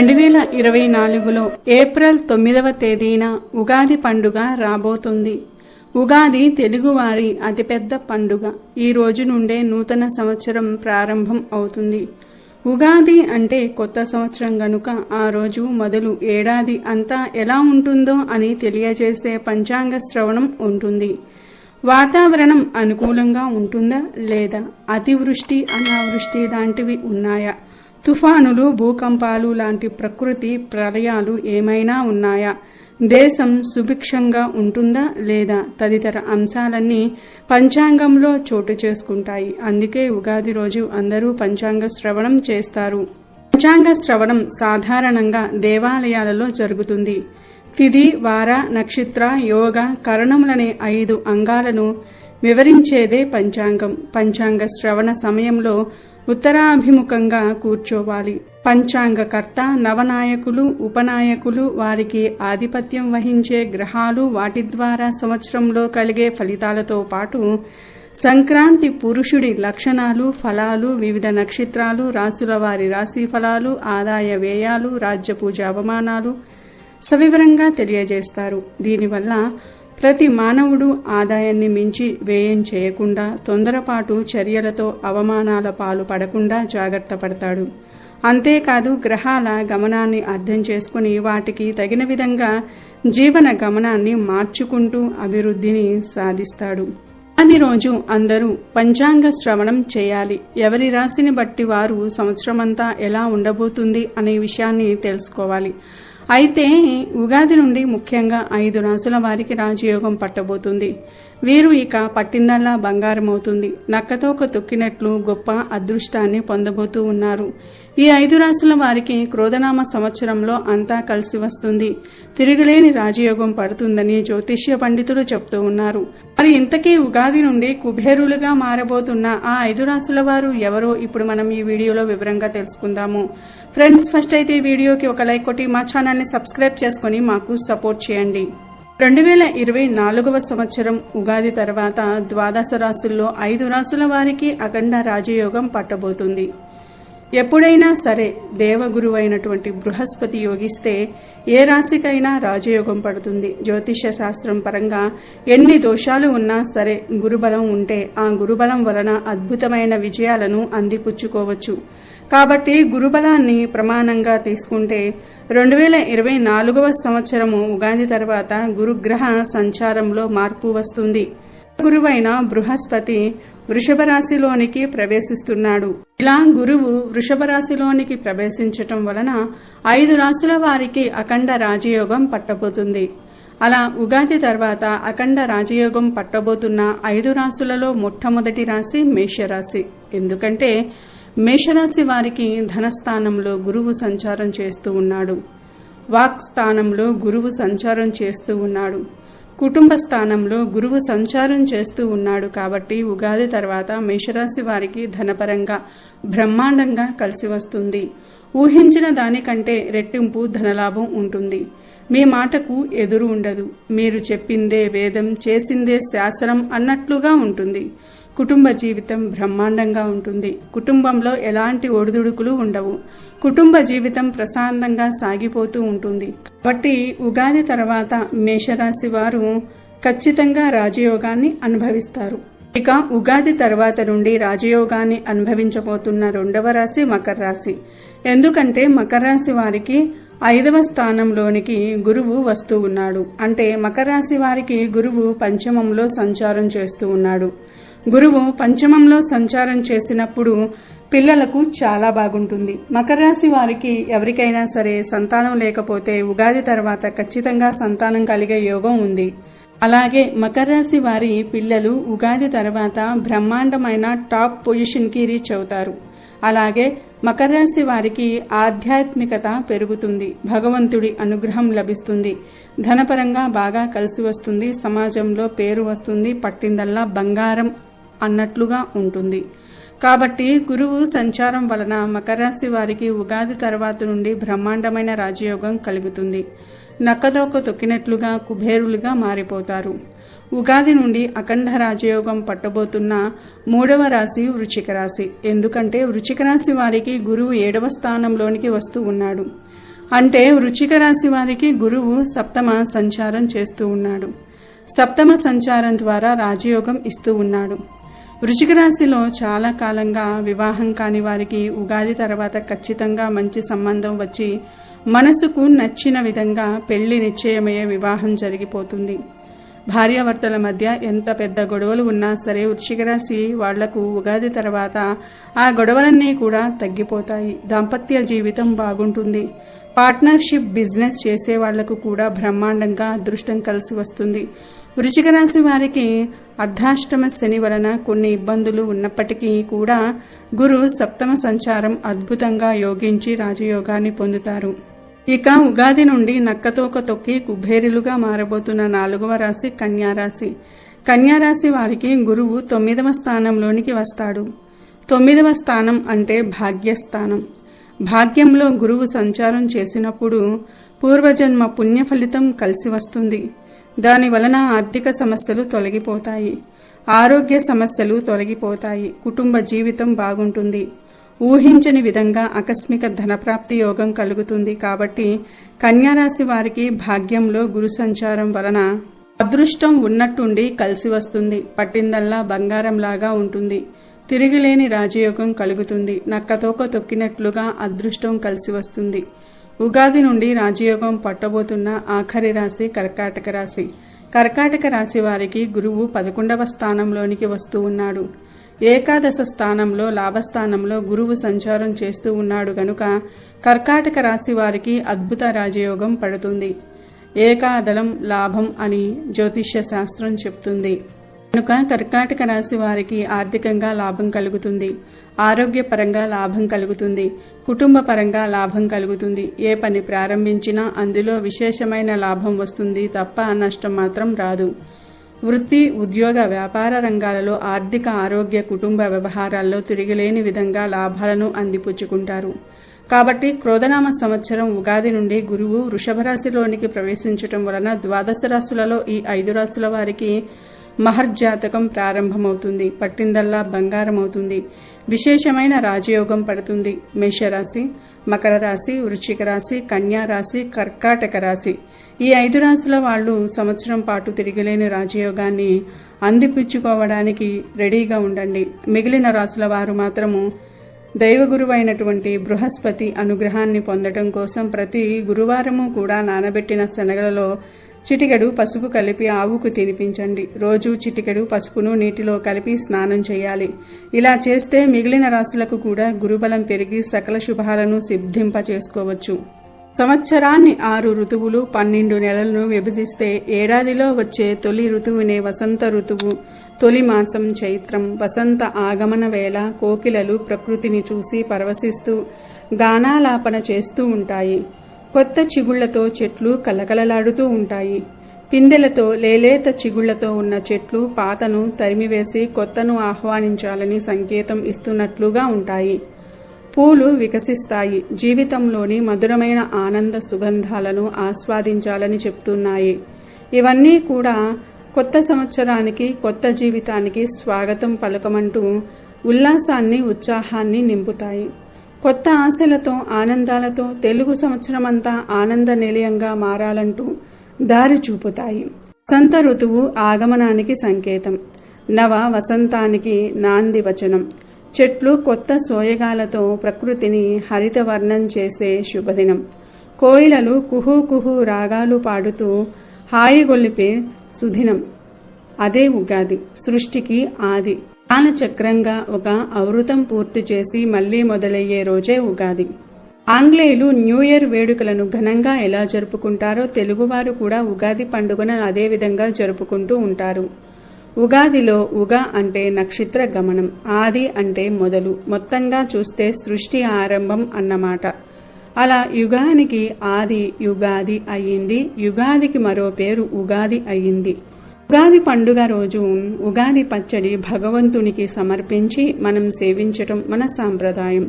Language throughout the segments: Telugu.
రెండు వేల ఇరవై నాలుగులో ఏప్రిల్ తొమ్మిదవ తేదీన ఉగాది పండుగ రాబోతుంది. ఉగాది తెలుగువారి అతిపెద్ద పండుగ. ఈ రోజు నుండే నూతన సంవత్సరం ప్రారంభం అవుతుంది. ఉగాది అంటే కొత్త సంవత్సరం గనుక ఆ రోజు మొదలు ఏడాది అంతా ఎలా ఉంటుందో అని తెలియజేసే పంచాంగ శ్రవణం ఉంటుంది. వాతావరణం అనుకూలంగా ఉంటుందా లేదా? అతివృష్టి అనావృష్టి లాంటివి ఉన్నాయా? తుఫానులు భూకంపాలు లాంటి ప్రకృతి ప్రళయాలు ఏమైనా ఉన్నాయా? దేశం సుభిక్షంగా ఉంటుందా లేదా? తదితర అంశాలన్నీ పంచాంగంలో చోటు చేసుకుంటాయి. అందుకే ఉగాది రోజు అందరూ పంచాంగ శ్రవణం చేస్తారు. పంచాంగ శ్రవణం సాధారణంగా దేవాలయాలలో జరుగుతుంది. తిది వార నక్షత్ర యోగ కరణములనే ఐదు అంగాలను వివరించేదే పంచాంగం. పంచాంగ శ్రవణ సమయంలో ఉత్తరాభిముఖంగా కూర్చోవాలి. పంచాంగకర్త నవనాయకులు ఉపనాయకులు వారికి ఆధిపత్యం వహించే గ్రహాలు వాటి ద్వారా సంవత్సరంలో కలిగే ఫలితాలతో పాటు సంక్రాంతి పురుషుడి లక్షణాలు ఫలాలు వివిధ నక్షత్రాలు రాసుల వారి రాశి ఫలాలు ఆదాయ వ్యయాలు రాజ్య పూజ అవమానాలు సవివరంగా తెలియజేస్తారు. దీనివల్ల ప్రతి మానవుడు ఆదాయాన్ని మించి వ్యయం చేయకుండా తొందరపాటు చర్యలతో అవమానాల పాలు పడకుండా జాగ్రత్త పడతాడు. అంతేకాదు గ్రహాల గమనాన్ని అర్థం చేసుకుని వాటికి తగిన విధంగా జీవన గమనాన్ని మార్చుకుంటూ అభివృద్ధిని సాధిస్తాడు. అది రోజు అందరూ పంచాంగ శ్రవణం చేయాలి. ఎవరి రాశిని బట్టి వారు సంవత్సరమంతా ఎలా ఉండబోతుంది అనే విషయాన్ని తెలుసుకోవాలి. అయితే ఉగాది నుండి ముఖ్యంగా ఐదు రాసుల వారికి రాజయోగం పట్టబోతుంది. వీరు ఇక పట్టిందల్లా బంగారమవుతుంది. నక్కతోక తొక్కినట్లు గొప్ప అదృష్టాన్ని పొందబోతూ ఉన్నారు. ఈ ఐదు రాసుల వారికి క్రోధనామ సంవత్సరంలో అంతా కలిసి వస్తుంది. తిరుగులేని రాజయోగం పడుతుందని జ్యోతిష్య పండితులు చెప్తూ ఉన్నారు. మరి ఇంతకీ ఉగాది నుండి కుబేరులుగా మారబోతున్న ఆ ఐదు రాసుల వారు ఎవరో ఇప్పుడు మనం ఈ వీడియోలో వివరంగా తెలుసుకుందాము. ఫ్రెండ్స్ ఫస్ట్ అయితే ఈ వీడియోకి ఒక లైక్ కొట్టి మా ఛానల్ని సబ్స్క్రైబ్ చేసుకొని మాకు సపోర్ట్ చేయండి. రెండు వేల ఇరవై నాలుగవ సంవత్సరం ఉగాది తర్వాత ద్వాదశ రాసుల్లో ఐదు రాసుల వారికి అఖండ రాజయోగం పట్టబోతుంది. ఎప్పుడైనా సరే దేవగురు అయినటువంటి బృహస్పతి యోగిస్తే ఏ రాశికైనా రాజయోగం పడుతుంది. జ్యోతిష్య శాస్త్రం పరంగా ఎన్ని దోషాలు ఉన్నా సరే గురుబలం ఉంటే ఆ గురుబలం వలన అద్భుతమైన విజయాలను అందిపుచ్చుకోవచ్చు. కాబట్టి గురుబలాన్ని ప్రమాణంగా తీసుకుంటే రెండు వేల ఇరవై నాలుగవ సంవత్సరము ఉగాది తర్వాత గురుగ్రహ సంచారంలో మార్పు వస్తుంది. గురువైన బృహస్పతి వృషభ రాశిలోనికి ప్రవేశిస్తున్నాడు. ఇలా గురువు వృషభ రాశిలోనికి ప్రవేశించటం వలన ఐదు రాశుల వారికి అఖండ రాజయోగం పట్టబోతుంది. అలా ఉగాది తర్వాత అఖండ రాజయోగం పట్టబోతున్న ఐదు రాశులలో మొట్టమొదటి రాశి మేషరాశి. ఎందుకంటే మేషరాశి వారికి ధనస్థానంలో గురువు సంచారం చేస్తూ ఉన్నాడు. వాక్ స్థానంలో గురువు సంచారం చేస్తూ ఉన్నాడు. కుటుంబ స్థానంలో గురువు సంచారం చేస్తూ ఉన్నాడు కాబట్టి ఉగాది తర్వాత మేషరాశి వారికి ధనపరంగా బ్రహ్మాండంగా కలిసి వస్తుంది. ఊహించిన దానికంటే రెట్టింపు ధనలాభం ఉంటుంది. మీ మాటకు ఎదురు ఉండదు. మీరు చెప్పిందే వేదం చేసిందే శాసనం అన్నట్లుగా ఉంటుంది. కుటుంబ జీవితం బ్రహ్మాండంగా ఉంటుంది. కుటుంబంలో ఎలాంటి ఒడిదుడుకులు ఉండవు. కుటుంబ జీవితం ప్రశాంతంగా సాగిపోతూ ఉంటుంది. కాబట్టి ఉగాది తర్వాత మేషరాశి వారు ఖచ్చితంగా రాజయోగాన్ని అనుభవిస్తారు. ఇక ఉగాది తర్వాత నుండి రాజయోగాన్ని అనుభవించబోతున్న రెండవ రాశి మకర రాశి. ఎందుకంటే మకర రాశి వారికి ఐదవ స్థానంలోనికి గురువు వస్తూ ఉన్నాడు. అంటే మకర రాశి వారికి గురువు పంచమంలో సంచారం చేస్తూ ఉన్నాడు. గురువు పంచమంలో సంచారం చేసినప్పుడు పిల్లలకు చాలా బాగుంటుంది. మకర రాశి వారికి ఎవరికైనా సరే సంతానం లేకపోతే ఉగాది తర్వాత ఖచ్చితంగా సంతానం కలిగే యోగం ఉంది. అలాగే మకర రాశి వారి పిల్లలు ఉగాది తర్వాత బ్రహ్మాండమైన టాప్ పొజిషన్కి రీచ్ అవుతారు. అలాగే మకర రాశి వారికి ఆధ్యాత్మికత పెరుగుతుంది. భగవంతుడి అనుగ్రహం లభిస్తుంది. ధనపరంగా బాగా కలిసి వస్తుంది. సమాజంలో పేరు వస్తుంది. పట్టిందల్లా బంగారం అన్నట్లుగా ఉంటుంది. కాబట్టి గురువు సంచారం వలన మకర రాశి వారికి ఉగాది తర్వాత నుండి బ్రహ్మాండమైన రాజయోగం కలుగుతుంది. నక్కదోక తొక్కినట్లుగా కుబేరులుగా మారిపోతారు. ఉగాది నుండి అఖండ రాజయోగం పట్టబోతున్న మూడవ రాశి వృచిక రాశి. ఎందుకంటే వృచిక రాశి వారికి గురువు ఏడవ స్థానంలోనికి వస్తూ ఉన్నాడు. అంటే వృచిక రాశి వారికి గురువు సప్తమ సంచారం చేస్తూ ఉన్నాడు. సప్తమ సంచారం ద్వారా రాజయోగం ఇస్తూ ఉన్నాడు. వృషిక రాశిలో చాలా కాలంగా వివాహం కాని వారికి ఉగాది తర్వాత ఖచ్చితంగా మంచి సంబంధం వచ్చి మనసుకు నచ్చిన విధంగా పెళ్ళి నిశ్చయమయ్యే వివాహం జరిగిపోతుంది. భార్యాభర్తల మధ్య ఎంత పెద్ద గొడవలు ఉన్నా సరే వృశ్చిక రాశి వాళ్ళకు ఉగాది తర్వాత ఆ గొడవలన్నీ కూడా తగ్గిపోతాయి. దాంపత్య జీవితం బాగుంటుంది. పార్ట్నర్షిప్ బిజినెస్ చేసే వాళ్ళకు కూడా బ్రహ్మాండంగా అదృష్టం కలిసి వస్తుంది. వృశ్చిక రాశి వారికి అర్ధాష్టమ శని వలన కొన్ని ఇబ్బందులు ఉన్నప్పటికీ కూడా గురు సప్తమ సంచారం అద్భుతంగా యోగించి రాజయోగాన్ని పొందుతారు. ఇక ఉగాది నుండి నక్కతోక తొక్కి కుబేరులుగా మారబోతున్న నాలుగవ రాశి కన్యారాశి. కన్యారాశి వారికి గురువు తొమ్మిదవ స్థానంలోనికి వస్తాడు. తొమ్మిదవ స్థానం అంటే భాగ్యస్థానం. భాగ్యంలో గురువు సంచారం చేసినప్పుడు పూర్వజన్మ పుణ్య ఫలితం కలిసి వస్తుంది. దాని వలన ఆర్థిక సమస్యలు తొలగిపోతాయి. ఆరోగ్య సమస్యలు తొలగిపోతాయి. కుటుంబ జీవితం బాగుంటుంది. ఊహించని విధంగా ఆకస్మిక ధనప్రాప్తి యోగం కలుగుతుంది కాబట్టి కన్యారాశి వారికి భాగ్యంలో గురు సంచారం వలన అదృష్టం ఉన్నట్టుండి కలిసి వస్తుంది. పట్టిందల్లా బంగారంలాగా ఉంటుంది. తిరిగిలేని రాజయోగం కలుగుతుంది. నక్కతోక తొక్కినట్లుగా అదృష్టం కలిసి వస్తుంది. ఉగాది నుండి రాజయోగం పట్టబోతున్న ఆఖరి రాశి కర్కాటక రాశి. కర్కాటక రాశి వారికి గురువు పదకొండవ స్థానంలోనికి వస్తూ ఉన్నాడు. ఏకాదశ స్థానంలో లాభస్థానంలో గురువు సంచారం చేస్తూ ఉన్నాడు గనుక కర్కాటక రాశి వారికి అద్భుత రాజయోగం పడుతుంది. ఏకాదలం లాభం అని జ్యోతిష్య శాస్త్రం చెప్తుంది. కనుక కర్కాటక రాశి వారికి ఆర్థికంగా లాభం కలుగుతుంది. ఆరోగ్యపరంగా లాభం కలుగుతుంది. కుటుంబ పరంగా లాభం కలుగుతుంది. ఏ పని ప్రారంభించినా అందులో విశేషమైన లాభం వస్తుంది తప్ప నష్టం మాత్రం రాదు. వృత్తి ఉద్యోగ వ్యాపార రంగాలలో ఆర్థిక ఆరోగ్య కుటుంబ వ్యవహారాల్లో తిరిగిలేని విధంగా లాభాలను అందిపుచ్చుకుంటారు. కాబట్టి క్రోధనామ సంవత్సరం ఉగాది నుండి గురువు వృషభ రాశిలోనికి ప్రవేశించటం వలన ద్వాదశ రాశులలో ఈ ఐదు రాశుల వారికి మహర్జాతకం ప్రారంభమవుతుంది పట్టిందల్లా బంగారం అవుతుంది విశేషమైన రాజయోగం పడుతుంది. మేషరాశి మకర రాశి వృశ్చిక రాశి కన్యా రాశి కర్కాటక రాశి. ఈ ఐదు రాశుల వాళ్ళు సంవత్సరం పాటు తిరిగిలేని రాజయోగాన్ని అందిపుచ్చుకోవడానికి రెడీగా ఉండండి. మిగిలిన రాశుల వారు మాత్రము దైవగురువైనటువంటి బృహస్పతి అనుగ్రహాన్ని పొందడం కోసం ప్రతి గురువారము కూడా నానబెట్టిన శనగలలో చిటికెడు పసుపు కలిపి ఆవుకు తినిపించండి. రోజు చిటికెడు పసుపును నీటిలో కలిపి స్నానం చేయాలి. ఇలా చేస్తే మిగిలిన రాశులకు కూడా గురుబలం పెరిగి సకల శుభాలను సిద్ధింప చేసుకోవచ్చు సంవత్సరాన్ని ఆరు ఋతువులు పన్నెండు నెలలను విభజిస్తే ఏడాదిలో వచ్చే తొలి ఋతువునే వసంత ఋతువు. తొలి మాసం చైత్రం వసంత ఆగమన వేళ కోకిలలు ప్రకృతిని చూసి పరవశిస్తూ గానాలాపన చేస్తూ ఉంటాయి. కొత్త చిగుళ్ళతో చెట్లు కలకలలాడుతూ ఉంటాయి. పిందెలతో లేలేత చిగుళ్ళతో ఉన్న చెట్లు పాతను తరిమివేసి కొత్తను ఆహ్వానించాలని సంకేతం ఇస్తున్నట్లుగా ఉంటాయి. పూలు వికసిస్తాయి. జీవితంలోని మధురమైన ఆనంద సుగంధాలను ఆస్వాదించాలని చెప్తున్నాయి. ఇవన్నీ కూడా కొత్త సంవత్సరానికి కొత్త జీవితానికి స్వాగతం పలకమంటూ ఉల్లాసాన్ని ఉత్సాహాన్ని నింపుతాయి. కొత్త ఆశలతో ఆనందాలతో తెలుగు సంవత్సరమంతా ఆనంద నిలయంగా మారాలంటూ దారి చూపుతాయి. వసంత ఋతువు ఆగమనానికి సంకేతం. నవ వసంతానికి నాంది వచనం. చెట్లు కొత్త సోయగాలతో ప్రకృతిని హరితవర్ణం చేసే శుభదినం. కోయిలలు కుహు కుహు రాగాలు పాడుతూ హాయిగొల్లిపే సుదినం. అదే ఉగాది సృష్టికి ఆది. చక్రంగా ఒక అవృతం పూర్తి చేసి మళ్ళీ మొదలయ్యే రోజే ఉగాది. ఆంగ్లేయులు న్యూ ఇయర్ వేడుకలను ఘనంగా ఎలా జరుపుకుంటారో తెలుగువారు కూడా ఉగాది పండుగను అదే విధంగా జరుపుకుంటూ ఉంటారు. ఉగాదిలో ఉగ అంటే నక్షత్ర గమనం ఆది అంటే మొదలు మొత్తంగా చూస్తే సృష్టి ఆరంభం అన్నమాట. అలా యుగానికి ఆది యుగాది అయ్యింది యుగాదికి మరో పేరు ఉగాది అయ్యింది. ఉగాది పండుగ రోజు ఉగాది పచ్చడి భగవంతునికి సమర్పించి మనం సేవించటం మన సాంప్రదాయం.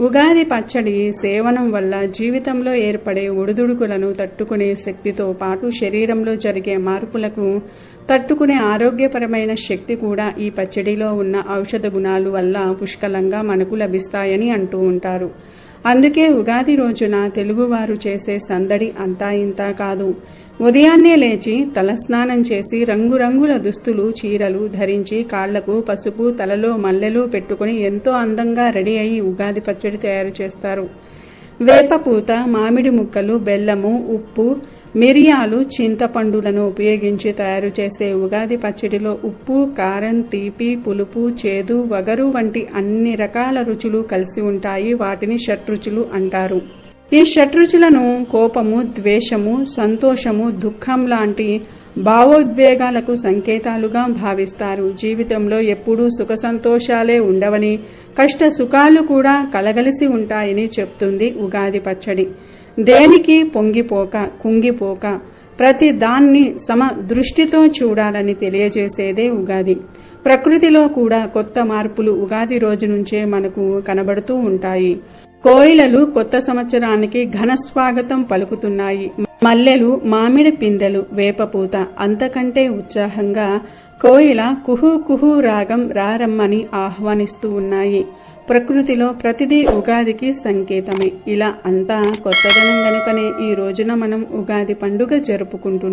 ఉగాది పచ్చడి సేవనం వల్ల జీవితంలో ఏర్పడే ఒడిదుడుకులను తట్టుకునే శక్తితో పాటు శరీరంలో జరిగే మార్పులకు తట్టుకునే ఆరోగ్యపరమైన శక్తి కూడా ఈ పచ్చడిలో ఉన్న ఔషధ గుణాలు వల్ల పుష్కలంగా మనకు లభిస్తాయని అంటూ ఉంటారు. అందుకే ఉగాది రోజున తెలుగువారు చేసే సందడి అంతా ఇంతా కాదు. ఉదయాన్నే లేచి తలస్నానం చేసి రంగురంగుల దుస్తులు చీరలు ధరించి కాళ్ళకు పసుపు తలలో మల్లెలు పెట్టుకుని ఎంతో అందంగా రెడీ అయి ఉగాది పచ్చడి తయారు చేస్తారు. వేపపూత మామిడి ముక్కలు బెల్లము ఉప్పు మిరియాలు చింతపండులను ఉపయోగించి తయారు చేసే ఉగాది పచ్చడిలో ఉప్పు కారం తీపి పులుపు చేదు వగరు వంటి అన్ని రకాల రుచులు కలిసి ఉంటాయి. వాటిని షట్రుచులు అంటారు. ఈ షట్రుచులను కోపము ద్వేషము సంతోషము దుఃఖం లాంటి భావోద్వేగాలకు సంకేతాలుగా భావిస్తారు. జీవితంలో ఎప్పుడూ సుఖ సంతోషాలే ఉండవని కష్ట సుఖాలు కూడా కలగలిసి ఉంటాయని చెప్తుంది ఉగాది పచ్చడి. దేనికి పొంగిపోక కుంగిపోక ప్రతి దాన్ని సమ దృష్టితో చూడాలని తెలియజేసేదే ఉగాది. ప్రకృతిలో కూడా కొత్త మార్పులు ఉగాది రోజు నుంచే మనకు కనబడుతూ ఉంటాయి. కోయిలలు కొత్త సంవత్సరానికి ఘన స్వాగతం పలుకుతున్నాయి. మల్లెలు మామిడి పిందెలు వేపపూత అంతకంటే ఉత్సాహంగా కోయిల కుహు కుహు రాగం రారమ్మని ఆహ్వానిస్తూ ఉన్నాయి. ప్రకృతిలో ప్రతిదీ ఉగాదికి సంకేతమే. ఇలా అంతా కొత్తదనం గనుకనే ఈ రోజున మనం ఉగాది పండుగ జరుపుకుంటున్నాం.